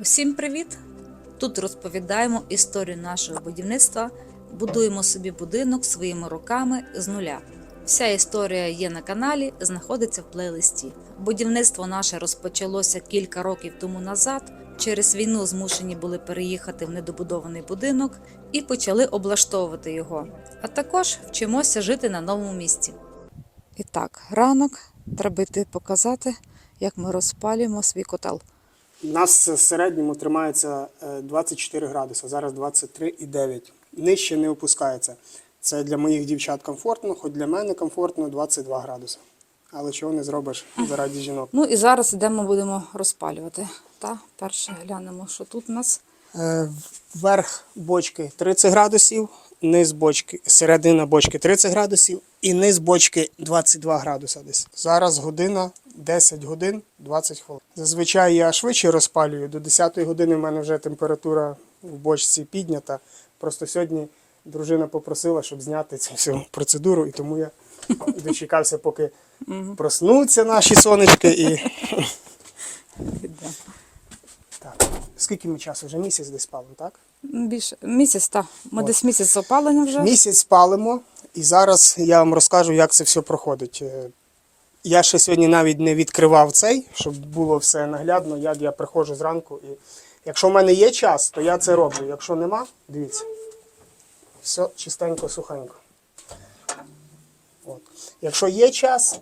Всім привіт! Тут розповідаємо історію нашого будівництва, будуємо собі будинок своїми руками з нуля. Вся історія є на каналі, знаходиться в плейлисті. Будівництво наше розпочалося кілька років тому назад. Через війну змушені були переїхати в недобудований будинок і почали облаштовувати його. А також вчимося жити на новому місці. І так, ранок треба йти показати, як ми розпалюємо свій котел. У нас в середньому тримається е, 24 градуси, зараз 23,9. Нижче не опускається. Це для моїх дівчат комфортно, хоч для мене комфортно 22 градуси. Але чого не зробиш заради жінок. Ну і зараз йдемо, будемо розпалювати. Та перше глянемо, що тут у нас. Е, Верх бочки 30 градусів, низ бочки, середина бочки 30 градусів і низ бочки 22 градуса десь. Зараз година 10 годин 20 хвилин. Зазвичай я швидше розпалюю. До 10 години в мене вже температура в бочці піднята. Просто сьогодні дружина попросила, щоб зняти цю всю процедуру, і тому я дочекався, поки проснуться наші сонечки і. Так. Скільки ми часу? Вже місяць десь палимо, так? Більше місяць, так. Ми десь місяць опалення вже. Місяць палимо, і зараз я вам розкажу, як це все проходить. Я ще сьогодні навіть не відкривав цей, щоб було все наглядно, як я приходжу зранку. І якщо в мене є час, то я це роблю. Якщо нема, дивіться. Все чистенько, сухенько. От. Якщо є час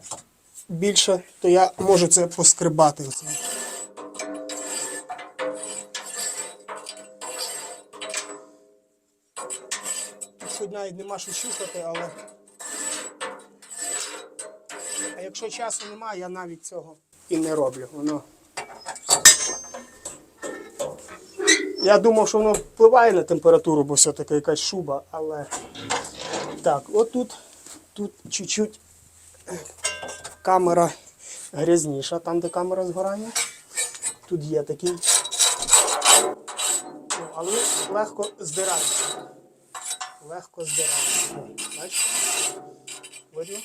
більше, то я можу це поскрибати. Хоч навіть нема що чухати, але. Якщо часу немає, я навіть цього і не роблю. Воно. Я думав, що воно впливає на температуру, бо все-таки якась шуба, але. Так, отут тут чуть-чуть е, камера грязніша, там, де камера згорання. Тут є такий. Ну, але легко здирається легко здирається. Бачите? Видно?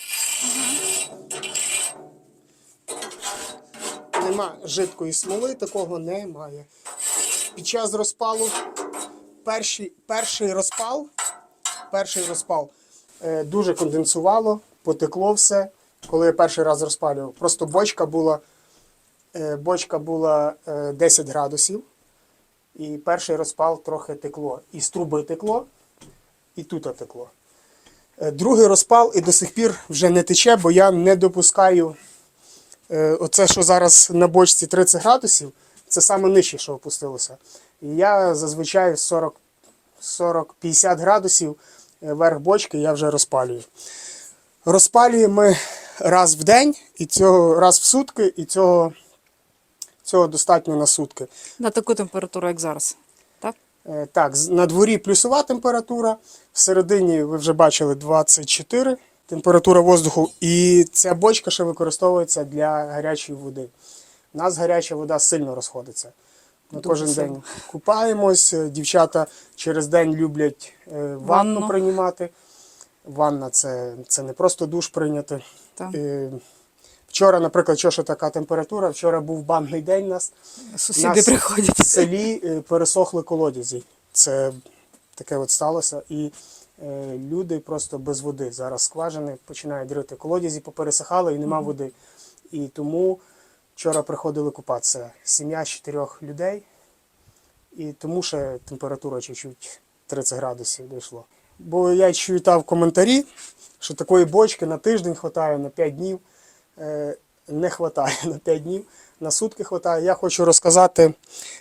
Нема жидкої смоли, такого немає. Під час розпалу перший, перший розпал, перший розпал е, дуже конденсувало, потекло все, коли я перший раз розпалював. Просто бочка була, е, бочка була е, 10 градусів, і перший розпал трохи текло. І з труби текло, і тут текло. Е, Другий розпал і до сих пір вже не тече, бо я не допускаю оце, що зараз на бочці 30 градусів, це саме нижче, що опустилося. І я зазвичай 40 40-50 градусів е, верх бочки я вже розпалюю. Розпалюємо ми раз в день, і цього раз в сутки, і цього, цього достатньо на сутки. На таку температуру, як зараз. Так? Е, Так, на дворі плюсова температура, всередині ви вже бачили 24 температура воздуху, і ця бочка ще використовується для гарячої води. У нас гаряча вода сильно розходиться. Ми Дуже кожен сильно. день купаємось, дівчата через день люблять е, ванну, Ванну. приймати. Ванна це, це не просто душ прийняти. Так. Е, Вчора, наприклад, що ж така температура, вчора був банний день у нас. Сусіди Нас приходять. В селі е, пересохли колодязі. Це таке от сталося. І люди просто без води. Зараз скважини починають рити. Колодязі попересихали і нема води. І тому вчора приходили купатися. Сім'я з чотирьох людей. І тому ще температура чуть-чуть 30 градусів дійшло. Бо я читав коментарі, що такої бочки на тиждень вистачає, на 5 днів. Е, не вистачає на 5 днів, на сутки вистачає. Я хочу розказати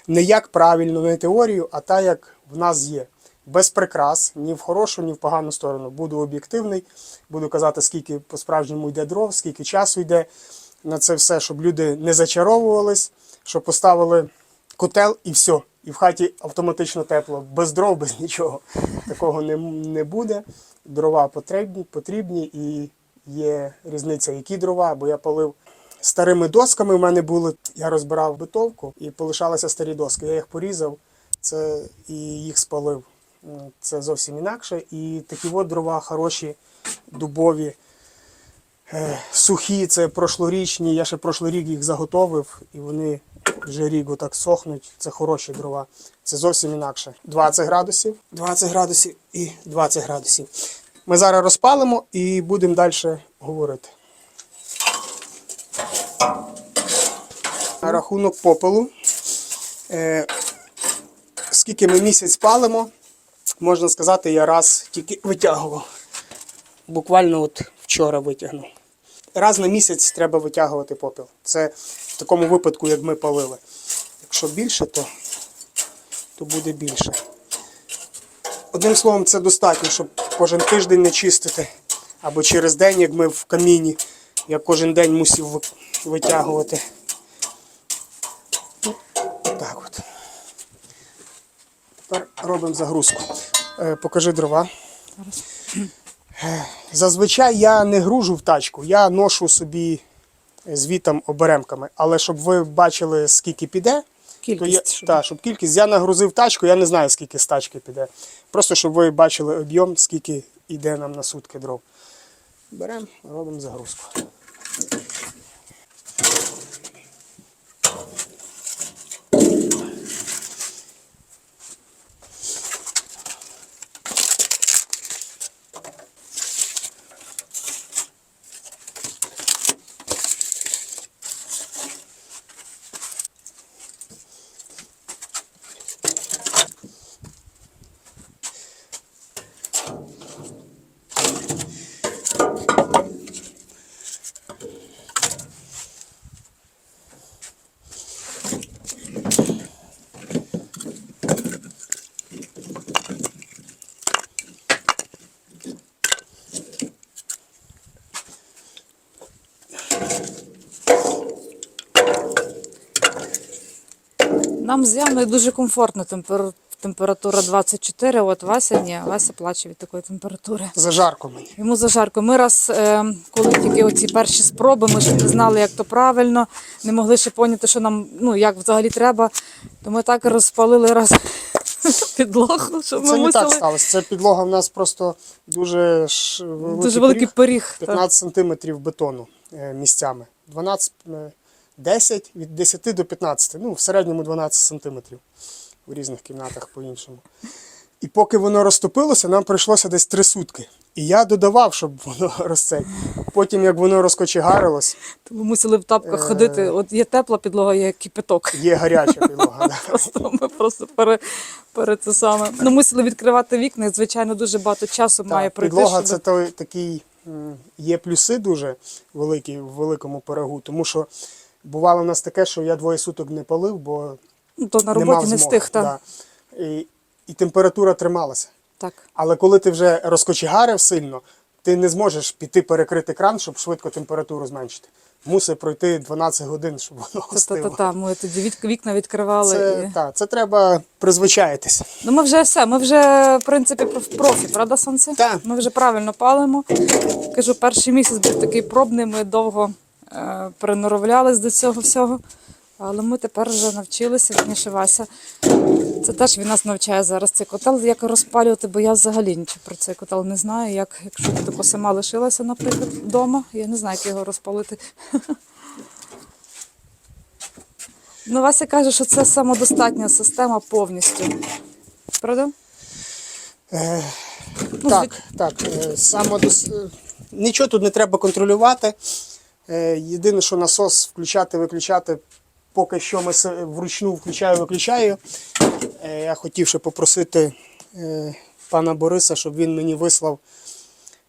не як правильно, не теорію, а так, як в нас є. Без прикрас, ні в хорошу, ні в погану сторону. Буду об'єктивний, буду казати, скільки по-справжньому йде дров, скільки часу йде на це все, щоб люди не зачаровувались, щоб поставили котел і все. І в хаті автоматично тепло, без дров, без нічого. Такого не, не буде. Дрова потрібні, потрібні і є різниця, які дрова, бо я палив старими досками. в мене були. Я розбирав битовку і полишалися старі доски. Я їх порізав це, і їх спалив. Це зовсім інакше. І такі от дрова хороші, дубові. Е, Сухі, це прошлорічні. Я ще прошлий рік їх заготовив, і вони вже рік отак сохнуть. Це хороші дрова. Це зовсім інакше. 20 градусів, 20 градусів і 20 градусів. Ми зараз розпалимо і будемо далі говорити. На рахунок попелу. Е, скільки ми місяць палимо, можна сказати, я раз тільки витягував. Буквально от вчора витягнув. Раз на місяць треба витягувати попіл. Це в такому випадку, як ми палили. Якщо більше, то, то буде більше. Одним словом, це достатньо, щоб кожен тиждень не чистити. Або через день, як ми в каміні, я кожен день мусив витягувати. Ну, Так от. Тепер робимо загрузку. Е, покажи дрова. Е, Зазвичай я не гружу в тачку, я ношу собі звітом оберемками. Але щоб ви бачили, скільки піде, Кількість, то я, щоб- та, щоб кількість. Я нагрузив тачку, я не знаю, скільки з тачки піде. Просто щоб ви бачили об'єм, скільки йде нам на сутки дров. Беремо, робимо загрузку. Нам з Яною дуже комфортно. темпер- Температура 24, от Вася ні, Вася плаче від такої температури. Зажарко мені. Йому зажарко. Ми раз, е, коли тільки оці перші спроби, ми ще не знали, як то правильно, не могли ще поняти, що нам, ну, як взагалі треба, то ми так розпалили раз підлогу, що ми Це не так сталося. Це підлога в нас просто дуже, ш... Дуже великий пиріг. так. 15 сантиметрів бетону е, місцями. 12, е, 10, від 10 до 15, ну в середньому 12 сантиметрів. У різних кімнатах по-іншому. І поки воно розтопилося, нам прийшлося десь три сутки. І я додавав, щоб воно розцей. Потім, як воно розкочегарилось, То ми мусили в тапках Е. ходити. От є тепла підлога, є кипяток. є гаряча підлога. Просто ми просто пере, пере це саме. Ну, мусили відкривати вікна, і, звичайно, дуже багато часу має Так, пройти. підлога щоб- це той, такий, є плюси дуже великі в великому пирогу, тому що бувало в нас таке, що я двоє суток не палив, бо Ну, то на роботі мав не встиг. Та. Да. І, і температура трималася. Так. Але коли ти вже розкочегарив сильно, ти не зможеш піти перекрити кран, щоб швидко температуру зменшити. Мусить пройти 12 годин, щоб воно Та, Та-та-та, Ми тоді від, вікна відкривали. Це, І... та, це треба призвичаїтися. Ну, ми вже все, ми вже, в принципі, проф- профі, правда, сонце? Так. Ми вже правильно палимо. Кажу, перший місяць був такий пробний, ми довго приноровлялись до цього всього. Але ми тепер вже навчилися, вірніше Вася. Це теж він нас навчає зараз цей котел, як розпалювати, бо я взагалі нічого про цей котел не знаю. Як, якщо тако сама лишилася, наприклад, вдома, я не знаю, як його розпалити. Ну, Вася каже, що це самодостатня система повністю. Правда? Е, Ну, так, так. е, Самодос... е, Нічого тут не треба контролювати. Е, Єдине, що насос включати, виключати, поки що ми вручну включаю, виключаю. Е, Я хотів ще попросити е, пана Бориса, щоб він мені вислав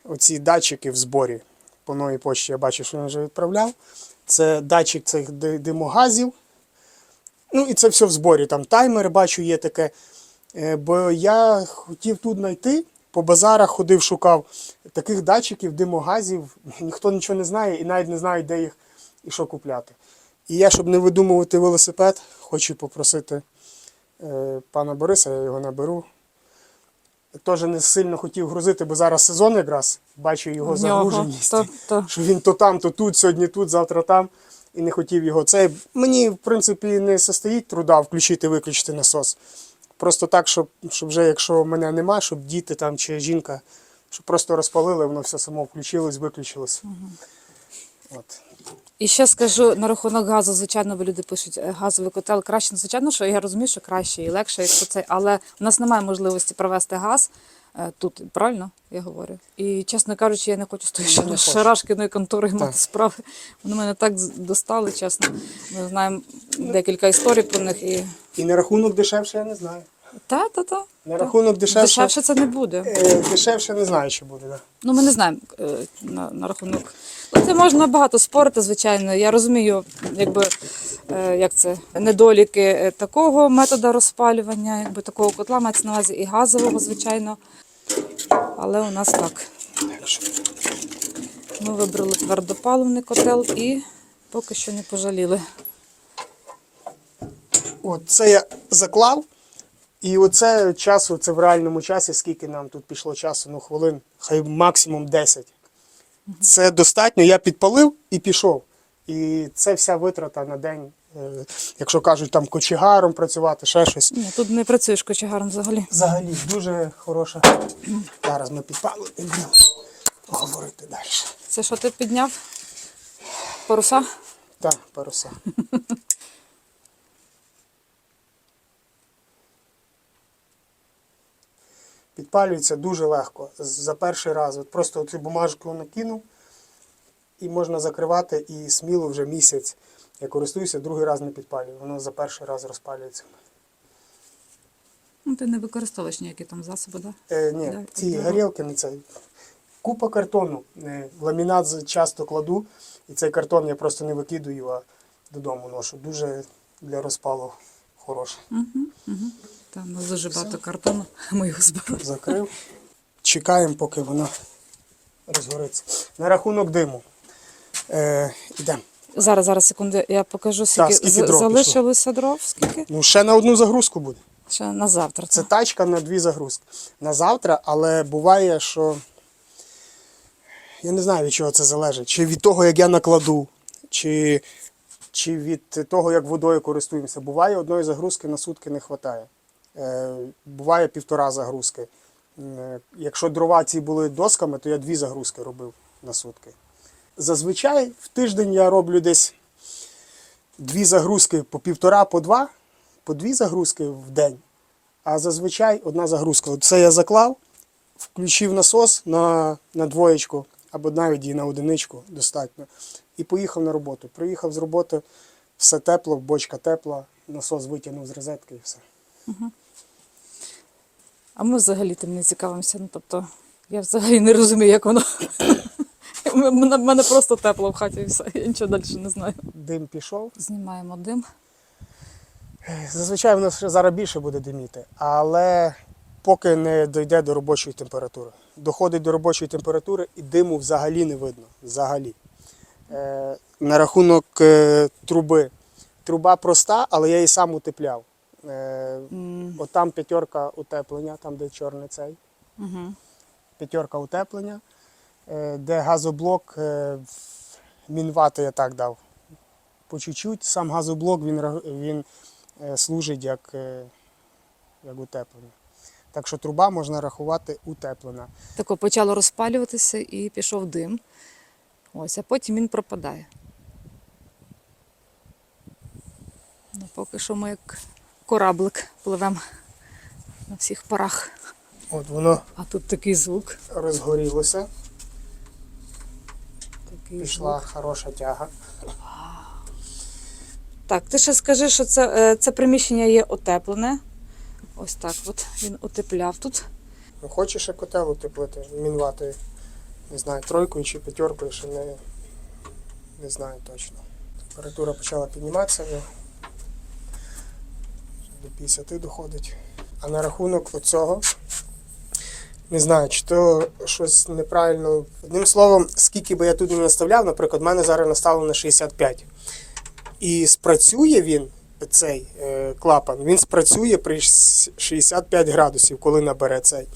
оці датчики в зборі. По новій почті я бачу, що він вже відправляв. Це датчик цих ди- димогазів. Ну і це все в зборі. Там таймер, бачу, є таке. Бо я хотів тут знайти, по базарах ходив, шукав таких датчиків, димогазів. Ніхто нічого не знає і навіть не знає, де їх і що купляти. І я, щоб не видумувати велосипед, хочу попросити е, пана Бориса, я його наберу. Теж не сильно хотів грузити, бо зараз сезон якраз бачу його загруженість. та. Що він то там, то тут, сьогодні тут, завтра там. І не хотів його. Це мені, в принципі, не состоїть труда включити, виключити насос. Просто так, щоб, щоб вже, якщо мене нема, щоб діти там чи жінка, щоб просто розпалили, воно все само включилось, виключилось. От. І ще скажу на рахунок газу, звичайно, бо люди пишуть, е, газовий котел краще. Ну, звичайно, що я розумію, що краще і легше, якщо це, але в нас немає можливості провести газ тут, правильно я говорю. І чесно кажучи, я не хочу з хочеш. шарашкиної контори мати справи. Вони мене так достали, чесно. Ми знаємо декілька історій про них і. І на рахунок дешевше я не знаю. Та, та, та. На рахунок дешевше, Дешевше це не буде. е, дешевше не знаю, що буде. Да. Ну, ми не знаємо е, на, на рахунок. Ну, це можна багато спорити, звичайно. Я розумію, якби е, як це недоліки е, такого методу розпалювання, якби такого котла мається на увазі і газового, звичайно. Але у нас так. Ми вибрали твердопаливний котел і поки що не пожаліли. От це я заклав. І оце часу, це в реальному часі, скільки нам тут пішло часу, ну хвилин, хай максимум 10. Це достатньо, я підпалив і пішов. І це вся витрата на день, якщо кажуть, там кочегаром працювати, ще щось. Ні, тут не працюєш кочегаром взагалі. Взагалі дуже хороша. Зараз ми підпалимо і будемо говорити далі. Це що ти підняв? Паруса? Так, паруса. Підпалюється дуже легко. За перший раз. От просто цю бумажку накинув і можна закривати і сміло вже місяць. Я користуюся, другий раз не підпалюю. Воно за перший раз розпалюється. Ну, ти не використовуєш ніякі там засоби, так? Да? Е, ні, Да, ці да. горілки не це. Купа картону. Е, ламінат часто кладу, і цей картон я просто не викидаю, а додому ношу. Дуже для розпалу хороше. Угу, угу. Там у нас дуже багато картону, ми його збирали. Закрив. Чекаємо, поки вона розгориться. На рахунок диму. Е, ідемо. Зараз, зараз, секунду, я покажу, скільки, скільки з- дров залишилося дров, скільки? Ну, ще на одну загрузку буде. Ще на завтра. Це тачка на дві загрузки. На завтра, але буває, що я не знаю, від чого це залежить. Чи від того, як я накладу, чи, чи від того, як водою користуємося. Буває, одної загрузки на сутки не вистачає. Е, буває півтора загрузки. Е, якщо дрова ці були досками, то я дві загрузки робив на сутки. Зазвичай в тиждень я роблю десь дві загрузки по півтора, по два, по дві загрузки в день. А зазвичай одна загрузка. Це я заклав, включив насос на, на двоєчку або навіть і на одиничку достатньо. І поїхав на роботу. Приїхав з роботи, все тепло, бочка тепла, насос витягнув з розетки і все. А ми взагалі тим не цікавимося. Ну, тобто, я взагалі не розумію, як воно. У мене, мене просто тепло в хаті і все. Я нічого далі не знаю. Дим пішов. Знімаємо дим. Зазвичай воно ще зараз більше буде диміти, але поки не дійде до робочої температури. Доходить до робочої температури і диму взагалі не видно. Взагалі. Е, на рахунок е, труби. Труба проста, але я її сам утепляв. Е, от там п'ятерка утеплення, там де чорний цей. Угу. П'ятерка утеплення, де газоблок е, мінвати я так дав. По чуть-чуть. Сам газоблок він, він е, служить як, е, як утеплення. Так що труба можна рахувати утеплена. Тако почало розпалюватися і пішов дим. Ось, а потім він пропадає. Ну, поки що ми як кораблик пливемо на всіх парах. От воно А тут такий звук. розгорілося, пішла хороша тяга. Так, ти ще скажи, що це, е, це приміщення є утеплене. Ось так от він утепляв тут. Ну, хочеш ще котел утеплити, мінвати, не знаю, тройкою чи п'ятеркою, ще не, не знаю точно. Температура почала підніматися вже. До 50 доходить. А на рахунок оцього, не знаю, чи то щось неправильно. Одним словом, скільки би я тут не наставляв, наприклад, в мене зараз наставлено на 65. І спрацює він, цей е, клапан, він спрацює при 65 градусів, коли набере цей.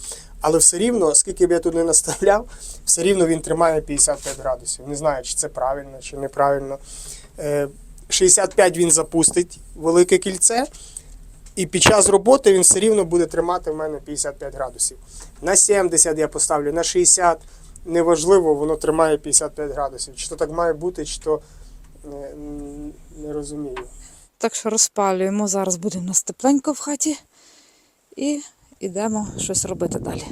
Але все рівно, скільки б я тут не наставляв, все рівно він тримає 55 градусів. Не знаю, чи це правильно, чи неправильно. Е, 65 він запустить велике кільце, і під час роботи він все рівно буде тримати в мене 55 градусів. На 70 я поставлю, на 60. неважливо, воно тримає 55 градусів. Чи то так має бути, чи то не, не розумію. Так що розпалюємо. Зараз буде у нас тепленько в хаті і йдемо щось робити далі.